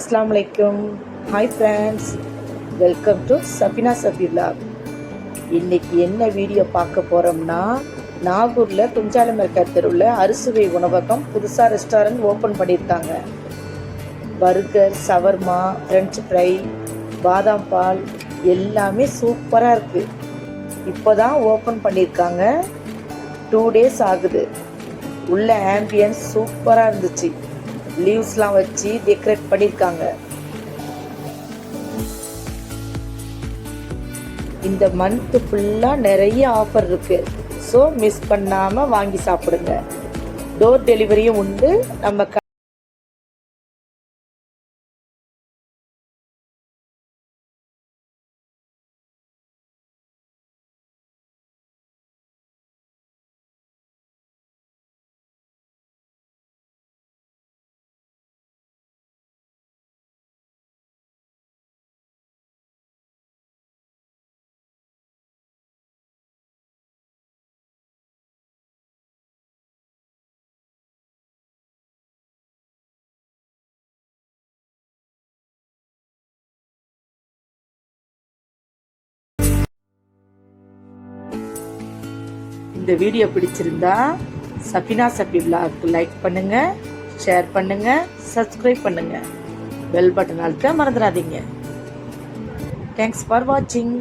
இஸ்லாம் அலைக்கும் hi friends welcome to Safina Safi இன்றைக்கி இன்னைக்கு என்ன வீடியோ பார்க்க போகிறோம்னா நாகூரில் துஞ்சாலமர்கர் தெருவில் அறுசுவை உணவகம் புதுசாக ரெஸ்டாரண்ட் ஓப்பன் பண்ணியிருக்காங்க. பர்கர் சவர்மா ஃப்ரெஞ்ச் ஃப்ரை பாதாம் பால் எல்லாமே சூப்பராக இருக்குது இப்போ தான் ஓப்பன் பண்ணியிருக்காங்க. டூ டேஸ் ஆகுது. உள்ள ஆம்பியன்ஸ் சூப்பராக இருந்துச்சு. லீவ்ஸ்லாம் வச்சு டெக்கரேட் பண்ணியிருக்காங்க இந்த மந்த்து ஃபுல்லாக நிறைய ஆஃபர் இருக்கு. ஸோ மிஸ் பண்ணாமல் வாங்கி சாப்பிடுங்க. டோர் டெலிவரியும் உண்டு. நம்ம இந்த வீடியோ பிடிச்சிருந்தா சஃபினா சஃபி விளாக்கு லைக் பண்ணுங்க ஷேர் பண்ணுங்க சப்ஸ்கிரைப் பண்ணுங்க. பெல் பட்டன் அழுத்த மறந்துடாதீங்க. தேங்க்ஸ் ஃபார் வாட்சிங்